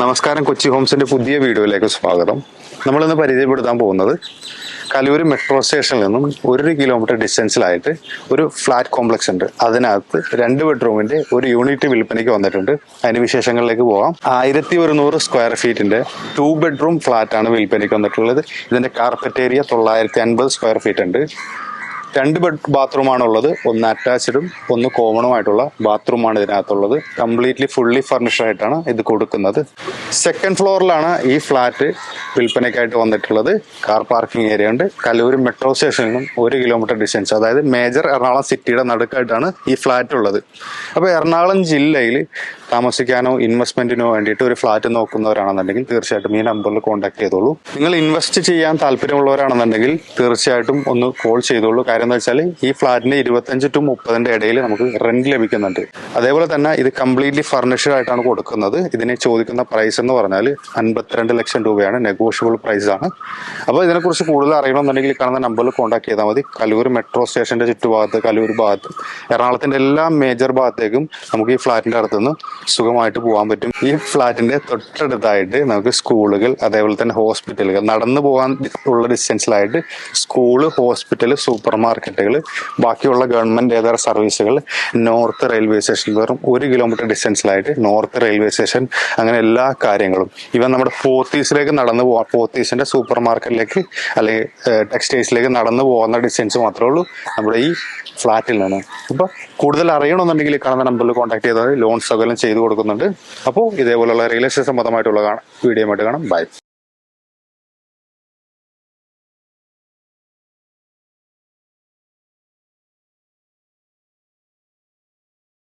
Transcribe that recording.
നമസ്കാരം കൊച്ചി ഹോംസിന്റെ പുതിയ വീഡിയോയിലേക്ക് സ്വാഗതം. നമ്മൾ ഇന്ന് പരിചയപ്പെടുത്താൻ പോകുന്നത് കലൂർ മെട്രോ സ്റ്റേഷനിൽ നിന്നും ഒരു കിലോമീറ്റർ ഡിസ്റ്റൻസിലായിട്ട് ഒരു ഫ്ലാറ്റ് കോംപ്ലക്സ് ഉണ്ട്. അതിനകത്ത് രണ്ട് ബെഡ്റൂമിന്റെ ഒരു യൂണിറ്റ് വിൽപ്പനയ്ക്ക് വന്നിട്ടുണ്ട്. അതിന്റെ വിശേഷങ്ങളിലേക്ക് പോകാം ആയിരത്തി ഒരുന്നൂറ് സ്ക്വയർ ഫീറ്റിന്റെ ടു ബെഡ്റൂം ഫ്ലാറ്റ് ആണ് വിൽപ്പനയ്ക്ക് വന്നിട്ടുള്ളത്. ഇതിന്റെ കാർപ്പറ്റ് ഏരിയ തൊള്ളായിരത്തി അൻപത് സ്ക്വയർ ഫീറ്റ് ഉണ്ട്. രണ്ട് ബെഡ് ബാത്റൂമാണ് ഉള്ളത് ഒന്ന് അറ്റാച്ച്ഡും ഒന്ന് കോമണുമായിട്ടുള്ള ബാത്റൂമാണ് ഇതിനകത്തുള്ളത്. കംപ്ലീറ്റ്ലി ഫുള്ളി ഫർണിഷ്ഡ് ആയിട്ടാണ് ഇത് കൊടുക്കുന്നത്. സെക്കൻഡ് ഫ്ലോറിലാണ് ഈ ഫ്ലാറ്റ് വിൽപ്പനയ്ക്കായിട്ട് വന്നിട്ടുള്ളത്. കാർ പാർക്കിംഗ് ഏരിയ ഉണ്ട്. കലൂർ മെട്രോ സ്റ്റേഷനിൽ നിന്നും ഒരു കിലോമീറ്റർ ഡിസ്റ്റൻസ് അതായത് മേജർ എറണാകുളം സിറ്റിയുടെ നടുക്കായിട്ടാണ് ഈ ഫ്ലാറ്റ് ഉള്ളത്. അപ്പോൾ എറണാകുളം ജില്ലയിൽ താമസിക്കാനോ ഇൻവെസ്റ്റ്മെന്റിനോ വേണ്ടിയിട്ട് ഒരു ഫ്ലാറ്റ് നോക്കുന്നവരാണെന്നുണ്ടെങ്കിൽ തീർച്ചയായിട്ടും ഈ നമ്പറിൽ കോൺടാക്ട് ചെയ്തോളൂ. നിങ്ങൾ ഇൻവെസ്റ്റ് ചെയ്യാൻ താല്പര്യമുള്ളവരാണെന്നുണ്ടെങ്കിൽ തീർച്ചയായിട്ടും ഒന്ന് കോൾ ചെയ്തോളൂ. കാര്യം എന്ന് വെച്ചാൽ ഈ ഫ്ലാറ്റിന് ഇരുപത്തഞ്ച് ടു മുപ്പതിന്റെ ഇടയിൽ നമുക്ക് റെന്റ് ലഭിക്കുന്നുണ്ട്. അതേപോലെ തന്നെ ഇത് കംപ്ലീറ്റ്ലി ഫർണിഷ്ഡ് ആയിട്ടാണ് കൊടുക്കുന്നത്. ഇതിനെ ചോദിക്കുന്ന പ്രൈസ് എന്ന് പറഞ്ഞാൽ അൻപത്തിരണ്ട് ലക്ഷം രൂപയാണ് നെഗോഷ്യബിൾ പ്രൈസ് ആണ്. അപ്പോൾ ഇതിനെക്കുറിച്ച് കൂടുതൽ അറിയണമെന്നുണ്ടെങ്കിൽ കാണുന്ന നമ്പറിൽ കോൺടാക്ട് ചെയ്താൽ മതി. കലൂർ മെട്രോ സ്റ്റേഷന്റെ ചുറ്റുഭാഗത്ത് കലൂർ ഭാഗത്ത് എറണാകുളത്തിന്റെ എല്ലാ മേജർ ഭാഗത്തേക്കും നമുക്ക് ഈ ഫ്ലാറ്റിന്റെ അടുത്തുനിന്ന് സുഖമായിട്ട് പോകാൻ പറ്റും. ഈ ഫ്ലാറ്റിന്റെ തൊട്ടടുത്തായിട്ട് നമുക്ക് സ്കൂളുകൾ അതേപോലെ തന്നെ ഹോസ്പിറ്റലുകൾ നടന്നു പോകാൻ ഉള്ള ഡിസ്റ്റൻസിലായിട്ട് സ്കൂൾ ഹോസ്പിറ്റൽ സൂപ്പർ മാർക്കറ്റുകൾ ബാക്കിയുള്ള ഗവൺമെന്റ് ഏതര സർവീസുകൾ നോർത്ത് റെയിൽവേ സ്റ്റേഷൻ വെറും ഒരു കിലോമീറ്റർ ഡിസ്റ്റൻസിലായിട്ട് നോർത്ത് റെയിൽവേ സ്റ്റേഷൻ അങ്ങനെ എല്ലാ കാര്യങ്ങളും. ഇവൻ നമ്മുടെ പോത്തീസിലേക്ക് നടന്നു പോകാം പോത്തീസിന്റെ സൂപ്പർ മാർക്കറ്റിലേക്ക് അല്ലെങ്കിൽ ടെക്സ്റ്റൈൽസിലേക്ക് നടന്നു പോകുന്ന ഡിസ്റ്റൻസ് മാത്രമേ ഉള്ളൂ നമ്മുടെ ഈ ഫ്ലാറ്റിൽ നിന്ന്. അപ്പൊ കൂടുതൽ അറിയണമെന്നുണ്ടെങ്കിൽ കാണുന്ന നമ്പറിൽ കോൺടാക്ട് ചെയ്താൽ ലോൺ സൗകര്യം ചെയ്തു കൊടുക്കുന്നുണ്ട്. അപ്പോൾ ഇതേപോലെയുള്ള റിയൽ എസ്റ്റേറ്റ് സംബന്ധമായിട്ടുള്ള വീഡിയോ ആയിട്ട് കാണാം. ബൈ.